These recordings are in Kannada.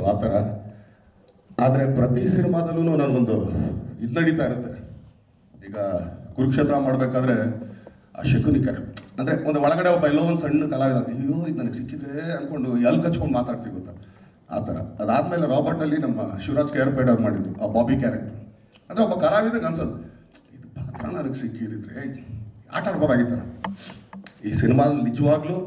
ಸೊ ಆ ಥರ. ಆದರೆ ಪ್ರತಿ ಸಿನಿಮಾದಲ್ಲೂ ನನಗೊಂದು ಇದು ನಡೀತಾ ಇರುತ್ತೆ. ಈಗ ಕುರುಕ್ಷೇತ್ರ ಮಾಡಬೇಕಾದ್ರೆ ಆ ಶಕುನಿ ಕರೆ. ಅಂದರೆ ಒಂದು ಒಳಗಡೆ ಒಬ್ಬ ಎಲ್ಲೋ ಒಂದು ಸಣ್ಣ ಕಲಾವಿದ, ಅಯ್ಯೋ, ಇದು ನನಗೆ ಸಿಕ್ಕಿದ್ರೆ ಅಂದ್ಕೊಂಡು ಎಲ್ಲಿ ಕಚ್ಕೊಂಡು ಮಾತಾಡ್ತೀವಿ ಗೊತ್ತಾ? ಆ ಥರ. ಅದಾದಮೇಲೆ ರಾಬರ್ಟಲ್ಲಿ ನಮ್ಮ ಶಿವರಾಜ್ ಕೇರ್ಪೇಡ್ ಅವ್ರು ಮಾಡಿದ್ರು, ಆ ಬಾಬಿ ಕ್ಯಾರೆಕ್ಟರ್ ಅಂದರೆ ಒಬ್ಬ ಕಲಾವಿದಕ್ಕೆ ಅನ್ಸೋದು, ಇದು ಪಾತ್ರ ನನಗೆ ಸಿಕ್ಕಿದ್ರೆ ಆಟ ಆಡ್ಬೋದಾಗಿತ್ತಲ್ಲ. ಈ ಸಿನಿಮಾದಲ್ಲಿ ನಿಜವಾಗ್ಲೂ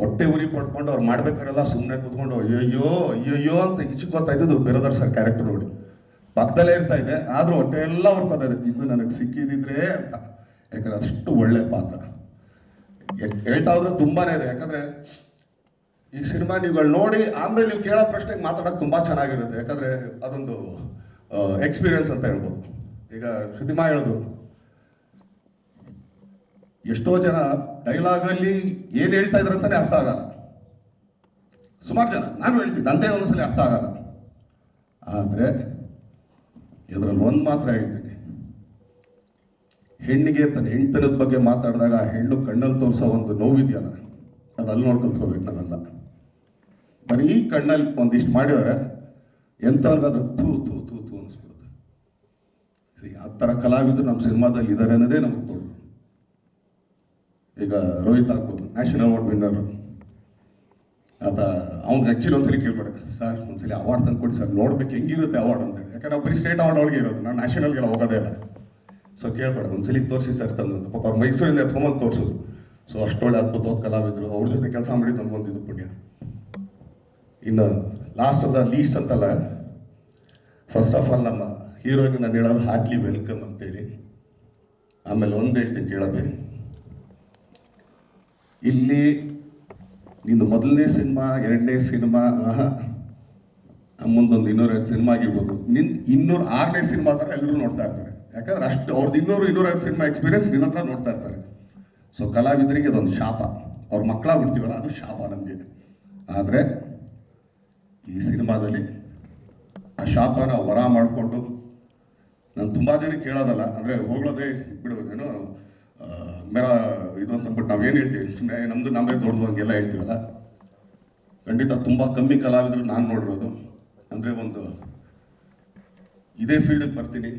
ಹೊಟ್ಟೆ ಉರಿ ಪಡ್ಕೊಂಡು ಅವ್ರು ಮಾಡ್ಬೇಕಾರೆಲ್ಲ ಸುಮ್ಮನೆ ಕೂತ್ಕೊಂಡು, ಅಯ್ಯಯ್ಯೋ ಅಯ್ಯಯ್ಯೋ ಅಂತ ಇಚ್ಕೋತಾ ಇದ್ದು ಬೇರೆದವ್ರ ಸರ್ ಕ್ಯಾರೆಕ್ಟರ್ ನೋಡಿ. ಪಕ್ಕದಲ್ಲೇ ಇರ್ತಾ ಇದೆ, ಆದ್ರೂ ಹೊಟ್ಟೆ ಎಲ್ಲ ಹೊರ್ಕೋತಾ ಇದೆ. ಇದು ನನಗೆ ಸಿಕ್ಕಿದಿದ್ರೆ ಅಂತ. ಯಾಕಂದ್ರೆ ಅಷ್ಟು ಒಳ್ಳೆ ಪಾತ್ರ. ಹೇಳ್ತಾ ಹೋದ್ರೆ ತುಂಬಾನೇ ಇದೆ. ಯಾಕಂದ್ರೆ ಈ ಸಿನಿಮಾ ನೀವುಗಳು ನೋಡಿ, ಆಮೇಲೆ ನೀವು ಕೇಳೋ ಪ್ರಶ್ನೆಗೆ ಮಾತಾಡೋಕೆ ತುಂಬಾ ಚೆನ್ನಾಗಿರುತ್ತೆ. ಯಾಕಂದ್ರೆ ಅದೊಂದು ಎಕ್ಸ್ಪೀರಿಯನ್ಸ್ ಅಂತ ಹೇಳ್ಬೋದು. ಈಗ ಶ್ರುತಿಮಾ ಹೇಳಿದ್ರು ಎಷ್ಟೋ ಜನ ಡೈಲಾಗ್ ಅಲ್ಲಿ ಏನ್ ಹೇಳ್ತಾ ಇದ್ರು ಅಂತಾನೆ ಅರ್ಥ ಆಗಲ್ಲ. ಸುಮಾರು ಜನ, ನಾನು ಹೇಳ್ತೀನಿ, ನಂದೇ ಒಂದ್ಸಲಿ ಅರ್ಥ ಆಗಲ್ಲ. ಆದರೆ, ಇದರಲ್ಲಿ ಒಂದ್ ಮಾತ್ರ ಹೇಳ್ತೀನಿ. ಹೆಣ್ಣಿಗೆ ತನ್ನ ಹೆಣ್ತನದ ಬಗ್ಗೆ ಮಾತಾಡಿದಾಗ ಹೆಣ್ಣು ಕಣ್ಣಲ್ಲಿ ತೋರಿಸೋ ಒಂದು ನೋವಿದೆಯಲ್ಲ ಅದು ಅಲ್ಲಿ ನೋಡ್ಕೊಳ್ಕೋಬೇಕು ನಾವೆಲ್ಲ. ಬರೀ ಕಣ್ಣಲ್ಲಿ ಒಂದಿಷ್ಟು ಮಾಡಿದರೆ ಎಂಥವ್ರಿಗಾದ್ರೂ ತೂ ತೂ ತೂ ತೂ ಅನಿಸ್ಬಿಡುತ್ತೆ. ಯಾವ ಥರ ಕಲಾವಿದರು ನಮ್ಮ ಸಿನಿಮಾದಲ್ಲಿ ಇದ್ದಾರೆ ಅನ್ನೋದೇ ನಮಗೆ ಈಗ ರೋಹಿತ್ ಆಗ್ಬೋದು ನ್ಯಾಷನಲ್ ಅವಾರ್ಡ್ ವಿನ್ನರ್ ಆತ ಅವ್ನಿಗೆ ಆ್ಯಕ್ಚುಲಿ ಒಂದ್ಸಲಿ ಕೇಳ್ಬೇಡ. ಸರ್, ಒಂದ್ಸಲಿ ಅವಾರ್ಡ್ ತಂದು ಕೊಡಿ ಸರ್. ನೋಡ್ಬೇಕು ಹೆಂಗಿರುತ್ತೆ ಅವಾರ್ಡ್ ಅಂತ. ಯಾಕಂದ್ರೆ ಬರೀ ಸ್ಟೇಟ್ ಅವಾರ್ಡ್ ಅವಳಿಗೆ ಇರೋದು. ನಾನು ನ್ಯಾಷನಲ್ಗೆಲ್ಲ ಹೋಗೋದೇ ಇಲ್ಲ. ಸೊ ಕೇಳ್ಬೇಡ, ಒಂದ್ಸಲಿ ತೋರಿಸಿ ಸರ್ ತಂದು ಪಾಪ ಅವ್ರು ಮೈಸೂರಿಂದ ಎತ್ಕೊಂಬಂದು ತೋರಿಸೋದು. ಸೊ ಅಷ್ಟೊಳ್ಳೆ ಅದ್ಭುತವಾದ ಕಲಾವಿದರು. ಅವ್ರ ಜೊತೆ ಕೆಲಸ ಮಾಡಿದ್ದು ನಮ್ಗೊಂದಿದ್ದು ಪುಣ್ಯ. ಇನ್ನು ಲಾಸ್ಟ್ ಅದ ಲೀಸ್ಟ್ ಅಂತಲ್ಲ ಫಸ್ಟ್ ಆಫ್ ಆಲ್ ನಮ್ಮ ಹೀರೋಯಿನ್ ನಾನು ಹೇಳೋದು ಹಾರ್ಟ್ಲಿ ವೆಲ್ಕಮ್ ಅಂತೇಳಿ. ಆಮೇಲೆ ಒಂದು ಹೇಳ್ತೀನಿ ಕೇಳಬೇ ಇಲ್ಲಿ ನಿಂದು ಮೊದಲನೇ ಸಿನಿಮಾ, ಎರಡನೇ ಸಿನಿಮಾ ಮುಂದೊಂದು ಇನ್ನೂರೈದು ಸಿನಿಮಾ ಆಗಿರ್ಬೋದು. ನಿನ್ ಇನ್ನೂರ ಆರನೇ ಸಿನಿಮಾ ಥರ ಎಲ್ಲರೂ ನೋಡ್ತಾ ಇರ್ತಾರೆ. ಯಾಕಂದ್ರೆ ಅಷ್ಟು ಅವ್ರದ್ದು ಇನ್ನೂರು ಇನ್ನೂರೈದು ಸಿನಿಮಾ ಎಕ್ಸ್ಪೀರಿಯನ್ಸ್ ನಿನ್ನ ಹತ್ರ ನೋಡ್ತಾ ಇರ್ತಾರೆ. ಸೊ ಕಲಾವಿದರಿಗೆ ಅದೊಂದು ಶಾಪ. ಅವ್ರ ಮಕ್ಕಳಾಗ್ಬಿಡ್ತೀವಲ್ಲ, ಅದು ಶಾಪ ನಮಗೆ. ಆದರೆ ಈ ಸಿನಿಮಾದಲ್ಲಿ ಆ ಶಾಪನ ವರ ಮಾಡಿಕೊಂಡು, ನಾನು ತುಂಬ ಜನ ಕೇಳೋದಲ್ಲ ಅಂದರೆ ಹೋಗೋದೇ ಬಿಡು, ಏನೋ ಮೇರ ಇದು ಅಂತ ಅಂದ್ಬಿಟ್ಟು ನಾವೇನು ಹೇಳ್ತೀವಿ? ಸುಮ್ಮನೆ ನಮ್ಮದು ನಾವೇ ದೊಡ್ಡದು ಹಂಗೆಲ್ಲ ಹೇಳ್ತೀವಲ್ಲ? ಖಂಡಿತ ತುಂಬ ಕಮ್ಮಿ ಕಲಾವಿದರು ನಾನು ನೋಡಿರೋದು. ಅಂದರೆ ಒಂದು ಇದೇ ಫೀಲ್ಡಿಗೆ ಬರ್ತೀನಿ.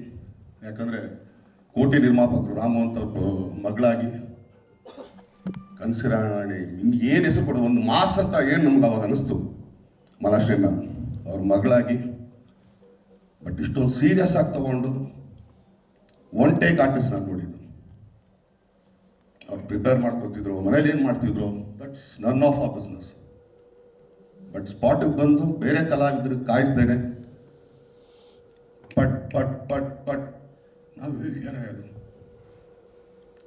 ಯಾಕಂದರೆ ಕೋಟಿ ನಿರ್ಮಾಪಕರು ರಾಮು ಅಂತ ಮಗಳಾಗಿ ಕನಸಿರಾಣಿ, ನಿಮ್ಗೆ ಏನು ಹೆಸರು ಕೊಡೋದು ಒಂದು ಮಾಸ್ ಅಂತ ಏನು ನಮ್ಗೆ ಅವಾಗ ಅನಿಸ್ತು? ಮಲಾಶ್ರೀ ಮ್ಯಾಮ್, ಅವ್ರ ಮಗಳಾಗಿ. ಬಟ್ ಇಷ್ಟೊಂದು ಸೀರಿಯಸ್ ಆಗಿ ತಗೊಂಡು ಒನ್ ಟೇಕ್ ಆರ್ಟಿಸ್ಟ್ ನಾನು ನೋಡಿದ್ದು. ಪ್ರಿಪೇರ್ ಮಾಡ್ಕೋತಿದ್ರು ಮನೇಲಿ ಏನು ಮಾಡ್ತಿದ್ರು? ದಟ್ಸ್ ನನ್ ಆಫ್ ಆ ಬಿಸ್ನೆಸ್ ಬಟ್ ಸ್ಪಾಟಿಗೆ ಬಂದು ಬೇರೆ ಕಲಾವಿದ್ರಿಗೆ ಕಾಯಿಸ್ದೇನೆ. ಪಟ್ ಪಟ್ ಪಟ್ ಪಟ್. ನಾವು ಏನೇ ಅದು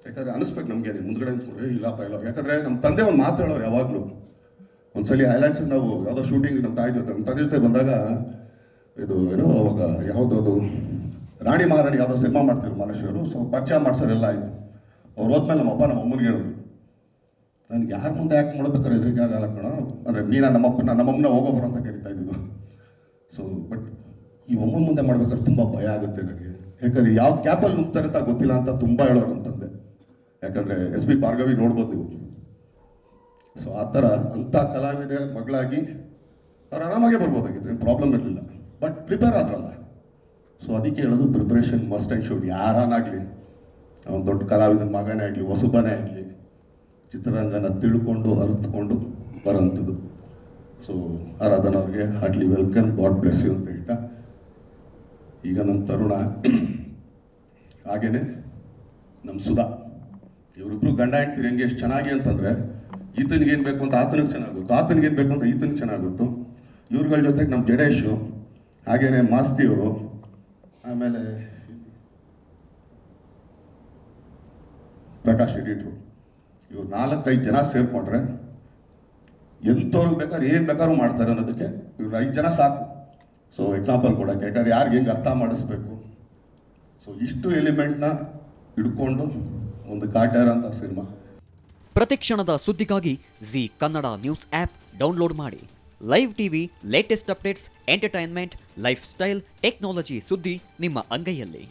ಯಾಕಂದ್ರೆ ಅನಿಸ್ಬೇಕು ನಮಗೆ ಮುಂದ್ಗಡೆ ನಿಂತ್ಕೊಂಡು, ಏ ಇಲ್ಲಪ್ಪ ಇಲ್ಲ. ಯಾಕಂದ್ರೆ ನಮ್ಮ ತಂದೆ ಒಂದು ಮಾತು ಹೇಳೋರು ಯಾವಾಗಲೂ. ಒಂದ್ಸಲಿ ಐಲ್ಯಾಂಡ್ಸಿಗೆ ನಾವು ಯಾವುದೋ ಶೂಟಿಂಗ್ ನಮ್ಮ ತಾಯಿ ಜೊತೆ ನಮ್ಮ ತಂದೆ ಜೊತೆ ಬಂದಾಗ ಇದು ಏನೋ ಅವಾಗ ಯಾವುದೋ ರಾಣಿ ಮಹಾರಾಣಿ ಯಾವುದೋ ಸಿನಿಮಾ ಮಾಡ್ತಿದ್ರು ಮನುಷ್ಯರು ಸೊ ಪರಿಚಯ ಮಾಡ್ಸೋರೆಲ್ಲ ಆಯಿತು. ಅವ್ರು ಹೋದ್ಮೇಲೆ ನಮ್ಮಪ್ಪ ನಮ್ಮ ಅಮ್ಮನಿಗೆ ಹೇಳಿದ್ರು. ನನಗೆ ಯಾರ ಮುಂದೆ ಆ್ಯಕ್ಟ್ ಮಾಡ್ಬೇಕಾದ್ರೆ ಎದುರಿಗೆ ಆಗಲ್ಲ ಕಣ. ಅಂದರೆ ಮೀನಾ ನಮ್ಮಪ್ಪನ, ನಮ್ಮಮ್ಮನ ಹೋಗೋಬರು ಅಂತ ಕರಿತಾ ಇದ್ದಿದ್ದು. ಸೊ ಬಟ್ ಈ ಅಮ್ಮನ ಮುಂದೆ ಮಾಡ್ಬೇಕಾದ್ರೆ ತುಂಬ ಭಯ ಆಗುತ್ತೆ ನನಗೆ ಯಾಕಂದ್ರೆ ಯಾವ ಕ್ಯಾಪಲ್ಲಿ ನುಗ್ತಾರೆ ಅಂತ ಗೊತ್ತಿಲ್ಲ ಅಂತ ತುಂಬ ಹೇಳೋರು ಅಂತಂದೆ ಯಾಕಂದರೆ ಎಸ್ ಬಿ ಭಾರ್ಗವಿ ನೋಡ್ಬೋದು ನೀವು. ಸೊ ಆ ಥರ ಅಂಥ ಕಲಾವಿದ ಮಗಳಾಗಿ ಅವ್ರು ಆರಾಮಾಗೆ ಬರ್ಬೋದಾಗಿತ್ತು ಏನು ಪ್ರಾಬ್ಲಮ್ ಇರಲಿಲ್ಲ. But prepare ಆದ್ರಲ್ಲ. ಸೊ ಅದಕ್ಕೆ ಹೇಳೋದು ಪ್ರಿಪ್ರೇಷನ್ ಮಸ್ಟ್ ಆ್ಯಂಡ್ ಶುಡ್ ಯಾರನ್ನಾಗಲಿ ಅವನು ದೊಡ್ಡ ಕಲಾವಿದ ಮಗನೇ ಆಗಲಿ, ಹೊಸಬನೇ ಆಗಲಿ, ಚಿತ್ರರಂಗನ ತಿಳ್ಕೊಂಡು, ಅರಿತುಕೊಂಡು ಬರೋಂಥದ್ದು so ಆರಾಧನವ್ರಿಗೆ heartly welcome god bless you ಅಂತ ಹೇಳ್ತಾ, ಈಗ ನಮ್ಮ ತರುಣ. ಹಾಗೇನೆ ನಮ್ಮ ಸುಧಾ. ಇವರಿಬ್ರು ಗಂಡ ಹೆಂಡ್ತೀರಿ ಹೆಂಗೆ ಎಷ್ಟು ಚೆನ್ನಾಗಿ ಅಂತಂದರೆ, ಈತನಿಗೆ ಏನು ಬೇಕು ಅಂತ ಆತನಿಗೆ ಚೆನ್ನಾಗುತ್ತೋ ಆತನಿಗೆ ಏನು ಬೇಕು ಅಂತ ಈತನಿಗೆ ಚೆನ್ನಾಗುತ್ತು ಇವ್ರುಗಳ ಜೊತೆಗೆ ನಮ್ಮ ಜಡೇಶು, ಹಾಗೇನೆ ಮಾಸ್ತಿಯವರು, ಆಮೇಲೆ ಪ್ರಕಾಶ್ ಎಡಿಟ್ರು ಇವ್ರು ನಾಲ್ಕೈದು ಜನ ಸೇರ್ಕೊಂಡ್ರೆ ಎಂಥವ್ರಿಗೆ ಬೇಕಾದ್ರೆ, ಏನು ಬೇಕಾದ್ರೂ ಮಾಡ್ತಾರೆ ಅನ್ನೋದಕ್ಕೆ ಇವ್ರು ಐದು ಜನ ಸಾಕು. ಸೊ ಎಕ್ಸಾಂಪಲ್ ಕೊಡೋಕ್ಕೆ. ಯಾಕಂದ್ರೆ ಯಾರಿಗೆ ಹೆಂಗೆ ಅರ್ಥ ಮಾಡಿಸ್ಬೇಕು? ಸೊ ಇಷ್ಟು ಎಲಿಮೆಂಟ್ನ ಹಿಡ್ಕೊಂಡು ಒಂದು ಕಾಟ್ಯಾರ ಅಂತ ಸಿನಿಮಾ. ಪ್ರತಿಕ್ಷಣದ ಸುದ್ದಿಗಾಗಿ Zee Kannada news app download ಮಾಡಿ. Live TV latest updates entertainment lifestyle technology ಸುದ್ದಿ ನಿಮ್ಮ ಅಂಗೈಯಲ್ಲಿ.